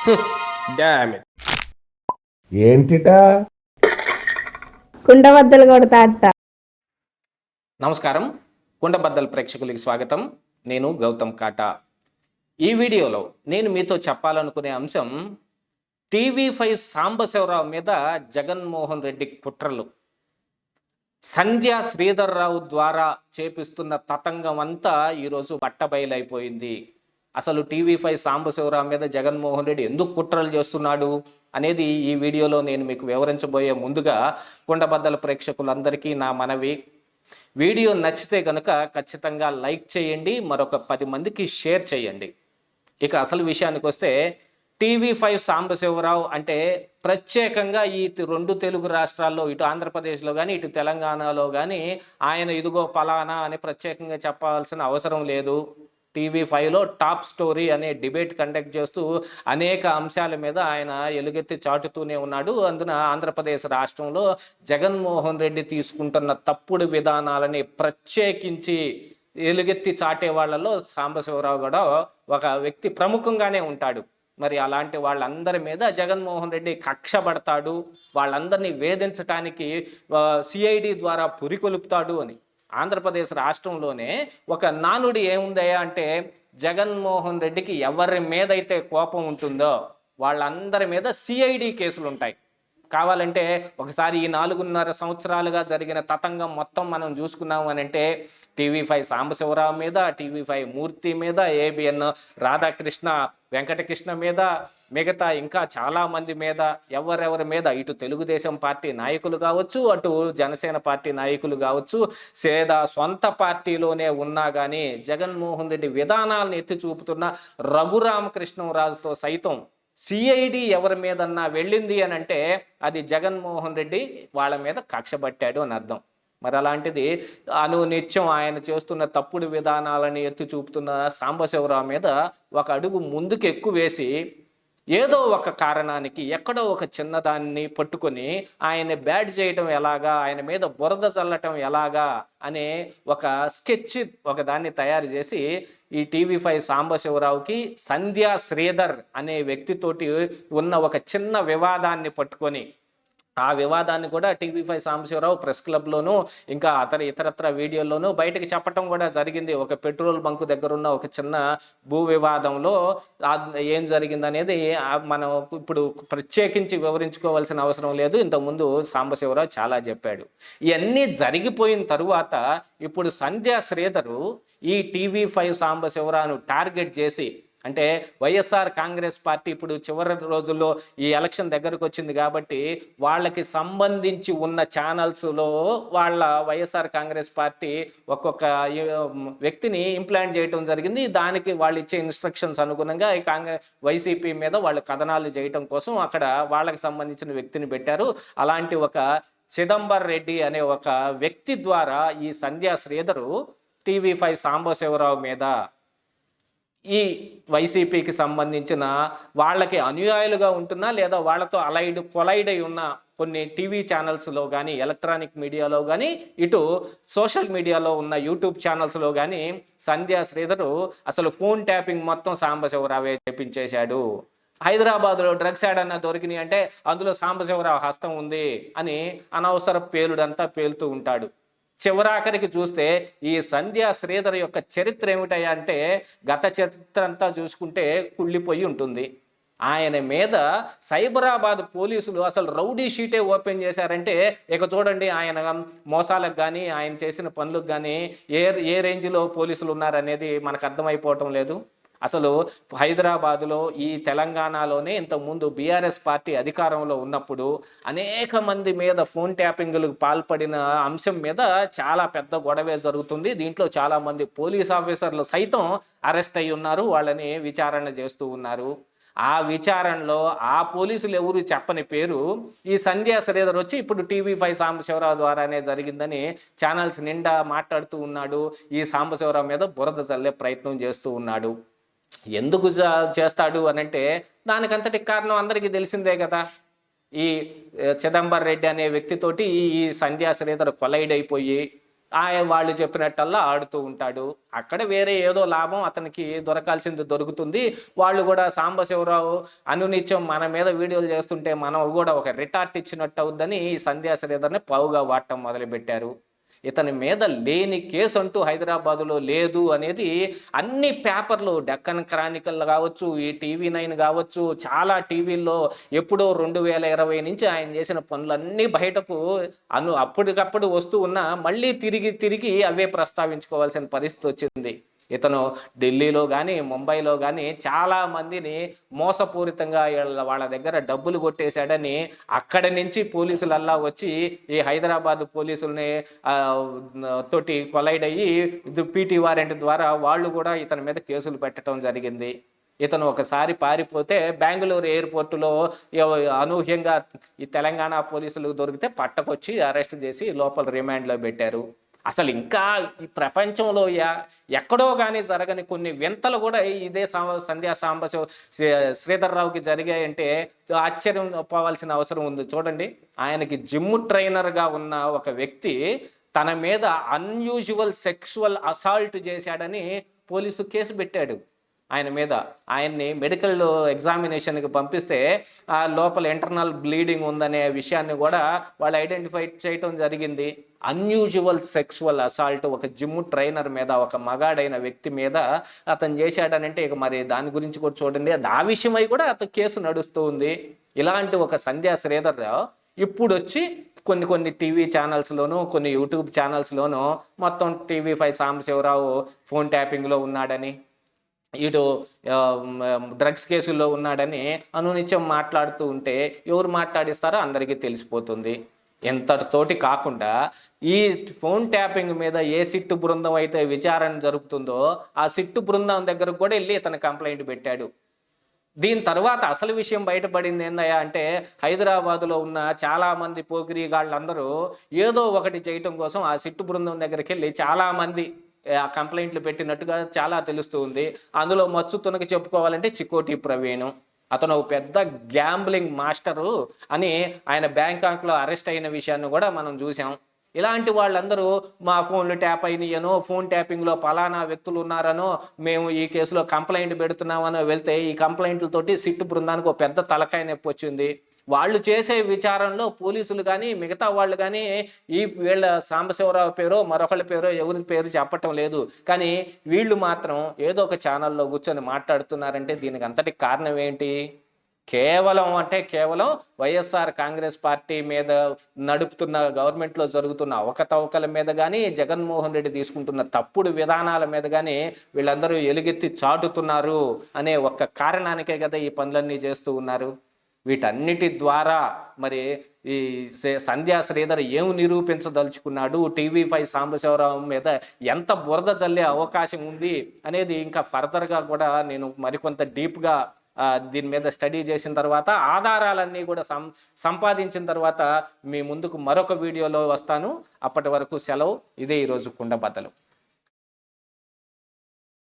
ఏంటిటా? కుండబద్దలు కొడతా అత్త. నమస్కారం. కుండబద్దల ప్రేక్షకులకి స్వాగతం. నేను గౌతమ్ కాటా. ఈ వీడియోలో నేను మీతో చెప్పాలనుకునే అంశం టీవీ ఫైవ్ సాంబశివరావు మీద జగన్మోహన్ రెడ్డి కుట్రలు. సంధ్యా శ్రీధర్ రావు ద్వారా చేపిస్తున్న తతంగం అంతా ఈరోజు బట్టబయలైపోయింది. అసలు టీవీ ఫైవ్ సాంబశివరావు మీద జగన్మోహన్ రెడ్డి ఎందుకు కుట్రలు చేస్తున్నాడు అనేది ఈ వీడియోలో నేను మీకు వివరించబోయే ముందుగా కుండబద్దల ప్రేక్షకులందరికీ నా మనవి. వీడియో నచ్చితే కనుక ఖచ్చితంగా లైక్ చేయండి మరొక పది మందికి షేర్ చేయండి. ఇక అసలు విషయానికి వస్తే టీవీ ఫైవ్ సాంబశివరావు అంటే ప్రత్యేకంగా ఈ రెండు తెలుగు రాష్ట్రాల్లో ఇటు ఆంధ్రప్రదేశ్లో కానీ ఇటు తెలంగాణలో కానీ ఆయన ఇదిగో పలానా అని ప్రత్యేకంగా చెప్పాల్సిన అవసరం లేదు. టీవీ ఫైవ్లో టాప్ స్టోరీ అనే డిబేట్ కండక్ట్ చేస్తూ అనేక అంశాల మీద ఆయన ఎలుగెత్తి చాటుతూనే ఉన్నాడు. అందున ఆంధ్రప్రదేశ్ రాష్ట్రంలో జగన్మోహన్ రెడ్డి తీసుకుంటున్న తప్పుడు విధానాలని ప్రత్యేకించి ఎలుగెత్తి చాటే వాళ్ళలో సాంబశివరావు కూడా ఒక వ్యక్తి ప్రముఖంగానే ఉంటాడు. మరి అలాంటి వాళ్ళందరి మీద జగన్మోహన్ రెడ్డి కక్ష పడతాడు వాళ్ళందరినీ వేధించటానికి సిఐడి ద్వారా పురికొలుపుతాడు అని. ఆంధ్రప్రదేశ్ రాష్ట్రంలోనే ఒక నానుడి ఏముందయ్యా అంటే జగన్మోహన్ రెడ్డికి ఎవరి మీద అయితే కోపం ఉంటుందో వాళ్ళందరి మీద సిఐడి కేసులు ఉంటాయి కావాలంటే ఒకసారి ఈ నాలుగున్నర సంవత్సరాలుగా జరిగిన తతంగం మొత్తం మనం చూసుకున్నాం అని అంటే టీవీ ఫైవ్ సాంబశివరావు మీద టీవీ ఫైవ్ మూర్తి మీద ఏబిఎన్ రాధాకృష్ణ వెంకటకృష్ణ మీద మిగతా ఇంకా చాలామంది మీద ఎవరెవరి మీద ఇటు తెలుగుదేశం పార్టీ నాయకులు కావచ్చు అటు జనసేన పార్టీ నాయకులు కావచ్చు లేదా సొంత పార్టీలోనే ఉన్నా కానీ జగన్మోహన్ రెడ్డి విధానాలను ఎత్తి చూపుతున్న రఘురామకృష్ణరాజుతో సైతం సిఐడి ఎవరి మీదన్నా వెళ్ళింది అని అంటే అది జగన్మోహన్ రెడ్డి వాళ్ళ మీద కక్షబట్టాడు అని అర్థం. మరి అలాంటిది అను నిత్యం ఆయన చేస్తున్న తప్పుడు విధానాలని ఎత్తి చూపుతున్న సాంబశివరావు మీద ఒక అడుగు ముందుకు ఎక్కువ వేసి ఏదో ఒక కారణానికి ఎక్కడో ఒక చిన్నదాన్ని పట్టుకొని ఆయన బ్యాడ్ చేయటం ఎలాగా ఆయన మీద బురద చల్లటం ఎలాగా అనే ఒక స్కెచ్ ఒక దాన్ని తయారు చేసి ఈ టీవీ ఫైవ్ సాంబశివరావుకి సంధ్యా శ్రీధర్ అనే వ్యక్తితోటి ఉన్న ఒక చిన్న వివాదాన్ని పట్టుకొని ఆ వివాదాన్ని కూడా టీవీ ఫైవ్ సాంబశివరావు ప్రెస్ క్లబ్లోను ఇంకా అతని ఇతరత్ర వీడియోల్లోనూ బయటకు చెప్పటం కూడా జరిగింది. ఒక పెట్రోల్ బంకు దగ్గర ఉన్న ఒక చిన్న భూ వివాదంలో ఏం జరిగింది అనేది మనం ఇప్పుడు ప్రత్యేకించి వివరించుకోవాల్సిన అవసరం లేదు. ఇంతకుముందు సాంబశివరావు చాలా చెప్పాడు. ఇవన్నీ జరిగిపోయిన తరువాత ఇప్పుడు సంధ్యా శ్రీధరు ఈ టీవీ ఫైవ్ సాంబశివరావును టార్గెట్ చేసి అంటే వైఎస్ఆర్ కాంగ్రెస్ పార్టీ ఇప్పుడు చివరి రోజుల్లో ఈ ఎలక్షన్ దగ్గరకు వచ్చింది కాబట్టి వాళ్ళకి సంబంధించి ఉన్న ఛానల్స్లో వాళ్ళ వైఎస్ఆర్ కాంగ్రెస్ పార్టీ ఒక్కొక్క వ్యక్తిని ఇంప్లాంట్ చేయడం జరిగింది. దానికి వాళ్ళు ఇచ్చే ఇన్స్ట్రక్షన్స్ అనుగుణంగా ఈ కాంగ్రెస్ వైసీపీ మీద వాళ్ళు కథనాలు చేయటం కోసం అక్కడ వాళ్ళకి సంబంధించిన వ్యక్తిని పెట్టారు. అలాంటి ఒక చిదంబర్ రెడ్డి అనే ఒక వ్యక్తి ద్వారా ఈ సంధ్యా శ్రీధరు టీవీ ఫైవ్ సాంబశివరావు మీద ఈ వైసీపీకి సంబంధించిన వాళ్ళకి అనుయాయులుగా ఉంటున్నా లేదా వాళ్ళతో అలైడ్ కొలైడ్ అయి ఉన్న కొన్ని టీవీ ఛానల్స్లో కానీ ఎలక్ట్రానిక్ మీడియాలో కానీ ఇటు సోషల్ మీడియాలో ఉన్న యూట్యూబ్ ఛానల్స్లో కానీ సంధ్యా శ్రీధరు అసలు ఫోన్ ట్యాపింగ్ మొత్తం సాంబశివరావే చేపించేశాడు. హైదరాబాద్లో డ్రగ్స్ యాడ్ దొరికినాయి అంటే అందులో సాంబశివరావు హస్తం ఉంది అని అనవసర పేలుడంతా పేలుతూ ఉంటాడు. చివరాఖరికి చూస్తే ఈ సంధ్యా శ్రీధర్ యొక్క చరిత్ర ఏమిటయ్యా అంటే గత చరిత్ర అంతా చూసుకుంటే కుళ్ళిపోయి ఉంటుంది. ఆయన మీద సైబరాబాద్ పోలీసులు అసలు రౌడీ షీటే ఓపెన్ చేశారంటే ఇక చూడండి ఆయన మోసాలకు కానీ ఆయన చేసిన పనులకు కానీ ఏ ఏ రేంజ్లో పోలీసులు ఉన్నారనేది మనకు అర్థమైపోవటం లేదు. అసలు హైదరాబాదులో ఈ తెలంగాణలోనే ఇంతకుముందు బీఆర్ఎస్ పార్టీ అధికారంలో ఉన్నప్పుడు అనేక మంది మీద ఫోన్ ట్యాపింగ్లకు పాల్పడిన అంశం మీద చాలా పెద్ద గొడవే జరుగుతుంది. దీంట్లో చాలామంది పోలీస్ ఆఫీసర్లు సైతం అరెస్ట్ అయి ఉన్నారు. వాళ్ళని విచారణ చేస్తూ ఉన్నారు. ఆ విచారణలో ఆ పోలీసులు ఎవరు చెప్పని పేరు ఈ సంధ్యా శ్రీధర్ వచ్చి ఇప్పుడు టీవీ ఫైవ్ సాంబశివరావు ద్వారానే జరిగిందని ఛానల్స్ నిండా మాట్లాడుతూ ఉన్నాడు. ఈ సాంబశివరావు మీద బురద చల్లే ప్రయత్నం చేస్తూ ఉన్నాడు. ఎందుకు జా- చేస్తాడు అని అంటే దానికంతటి కారణం అందరికీ తెలిసిందే కదా. ఈ చిదంబర్ రెడ్డి అనే వ్యక్తితోటి ఈ ఈ సంధ్యా శ్రీధర్ కొలైడ్ అయిపోయి ఆయన వాళ్ళు చెప్పినట్టల్లా ఆడుతూ ఉంటాడు. అక్కడ వేరే ఏదో లాభం అతనికి దొరకాల్సింది దొరుకుతుంది. వాళ్ళు కూడా సాంబశివరావు అనునిత్యం మన మీద వీడియోలు చేస్తుంటే మనం కూడా ఒక రిటార్ట్ ఇచ్చినట్టు అవుద్దని ఈ సంధ్యా శ్రీధర్ని పావుగా వాడటం మొదలుపెట్టారు. ఇతని మీద లేని కేసు అంటూ హైదరాబాదులో లేదు అనేది అన్ని పేపర్లు డెక్కన్ క్రానికల్ కావచ్చు ఈ టీవీ నైన్ కావచ్చు చాలా టీవీల్లో ఎప్పుడో రెండు వేల ఇరవై నుంచి ఆయన చేసిన పనులన్నీ బయటకు అను అప్పటికప్పుడు వస్తూ ఉన్నా మళ్ళీ తిరిగి తిరిగి అవే ప్రస్తావించుకోవాల్సిన పరిస్థితి వచ్చింది. ఇతను ఢిల్లీలో కానీ ముంబైలో కానీ చాలా మందిని మోసపూరితంగా వీళ్ళ- వాళ్ళ దగ్గర డబ్బులు కొట్టేశాడని అక్కడి నుంచి పోలీసులల్లా వచ్చి ఈ హైదరాబాద్ పోలీసుల్ని తోటి కొలైడ్ అయ్యి పీటీ వారెంట్ ద్వారా వాళ్ళు కూడా ఇతని మీద కేసులు పెట్టడం జరిగింది. ఇతను ఒకసారి పారిపోతే బెంగళూరు ఎయిర్పోర్టులో అనూహ్యంగా ఈ తెలంగాణ పోలీసులు దొరికితే పట్టకొచ్చి అరెస్ట్ చేసి లోపల రిమాండ్లో పెట్టారు. అసలు ఇంకా ఈ ప్రపంచంలో ఎక్కడో కానీ జరగని కొన్ని వింతలు కూడా ఇదే సంధ్యా సాంబ శ్రీ- శ్రీధర్రావుకి జరిగాయంటే ఆశ్చర్యం పోవాల్సిన అవసరం ఉంది. చూడండి. ఆయనకి జిమ్ ట్రైనర్గా ఉన్న ఒక వ్యక్తి తన మీద అన్యూజువల్ సెక్షువల్ అసాల్ట్ చేశాడని పోలీసు కేసు పెట్టాడు. ఆయన మీద. ఆయన్ని మెడికల్ ఎగ్జామినేషన్కి పంపిస్తే ఆ లోపల ఇంటర్నల్ బ్లీడింగ్ ఉందనే విషయాన్ని కూడా వాళ్ళు ఐడెంటిఫై చేయటం జరిగింది. అన్యూజువల్ సెక్సువల్ అసాల్ట్ ఒక జిమ్ ట్రైనర్ మీద ఒక మగాడైన వ్యక్తి మీద అతను చేశాడనంటే ఇక మరి దాని గురించి కూడా చూడండి. అది ఆ విషయమై కూడా అతను కేసు నడుస్తూ ఉంది. ఇలాంటి ఒక సంధ్యా శ్రీధర్ ఇప్పుడు వచ్చి కొన్ని కొన్ని టీవీ ఛానల్స్లోను కొన్ని యూట్యూబ్ ఛానల్స్లోను మొత్తం టీవీ ఫైవ్ సాంబశివరావు ఫోన్ ట్యాపింగ్లో ఉన్నాడని ఇటు డ్రగ్స్ కేసుల్లో ఉన్నాడని అనునిత్యం మాట్లాడుతూ ఉంటే ఎవరు మాట్లాడిస్తారో అందరికీ తెలిసిపోతుంది. ఎంతటితోటి కాకుండా ఈ ఫోన్ ట్యాపింగ్ మీద ఏ సిట్టు బృందం అయితే విచారణ జరుపుతుందో ఆ సిట్టు బృందం దగ్గరకు కూడా వెళ్ళి ఇతను కంప్లైంట్ పెట్టాడు. దీని తర్వాత అసలు విషయం బయటపడింది ఏందయ్యా అంటే హైదరాబాదులో ఉన్న చాలామంది పోకిరి గాళ్ళందరూ ఏదో ఒకటి చేయటం కోసం ఆ సిట్టు బృందం దగ్గరికి వెళ్ళి చాలామంది కంప్లైంట్లు పెట్టినట్టుగా చాలా తెలుస్తూ ఉంది. అందులో మచ్చు తునకి చెప్పుకోవాలంటే చికోటి ప్రవీణ్. అతను ఒక పెద్ద గ్యాంబ్లింగ్ మాస్టరు అని ఆయన బ్యాంకాక్లో అరెస్ట్ అయిన విషయాన్ని కూడా మనం చూసాం ఇలాంటి వాళ్ళందరూ మా ఫోన్లు ట్యాప్ అయినాయనో ఫోన్ ట్యాపింగ్లో పలానా వ్యక్తులు ఉన్నారనో మేము ఈ కేసులో కంప్లైంట్ పెడుతున్నామనో వెళ్తే ఈ కంప్లైంట్లతోటి సిట్టు బృందానికి ఒక పెద్ద తలకాయ నొప్పి వచ్చింది. వాళ్ళు చేసే విచారంలో పోలీసులు కానీ మిగతా వాళ్ళు కానీ ఈ వీళ్ళ సాంబశివరావు పేరో మరొకళ్ళ పేరో ఎవరి పేరు చెప్పటం లేదు. కానీ వీళ్ళు మాత్రం ఏదో ఒక ఛానల్లో కూర్చొని మాట్లాడుతున్నారంటే దీనికి అంతటి కారణం ఏంటి? కేవలం అంటే కేవలం వైఎస్ఆర్ కాంగ్రెస్ పార్టీ మీద నడుపుతున్న గవర్నమెంట్లో జరుగుతున్న అవకతవకల మీద కానీ జగన్మోహన్ రెడ్డి తీసుకుంటున్న తప్పుడు విధానాల మీద కానీ వీళ్ళందరూ ఎలుగెత్తి చాటుతున్నారు అనే ఒక్క కారణానికే కదా ఈ పనులన్నీ చేస్తూ ఉన్నారు. వీటన్నిటి ద్వారా మరి ఈ సంధ్యా శ్రీధర్ ఏం నిరూపించదలుచుకున్నాడు? టీవీ ఫైవ్ సాంబశివరావు మీద ఎంత బురద చల్లే అవకాశం ఉంది అనేది ఇంకా ఫర్దర్గా కూడా నేను మరికొంత డీప్గా దీని మీద స్టడీ చేసిన తర్వాత ఆధారాలన్నీ కూడా సం సంపాదించిన తర్వాత మీ ముందుకు మరొక వీడియోలో వస్తాను. అప్పటి వరకు సెలవు. ఇదే ఈరోజు కుండబద్దలు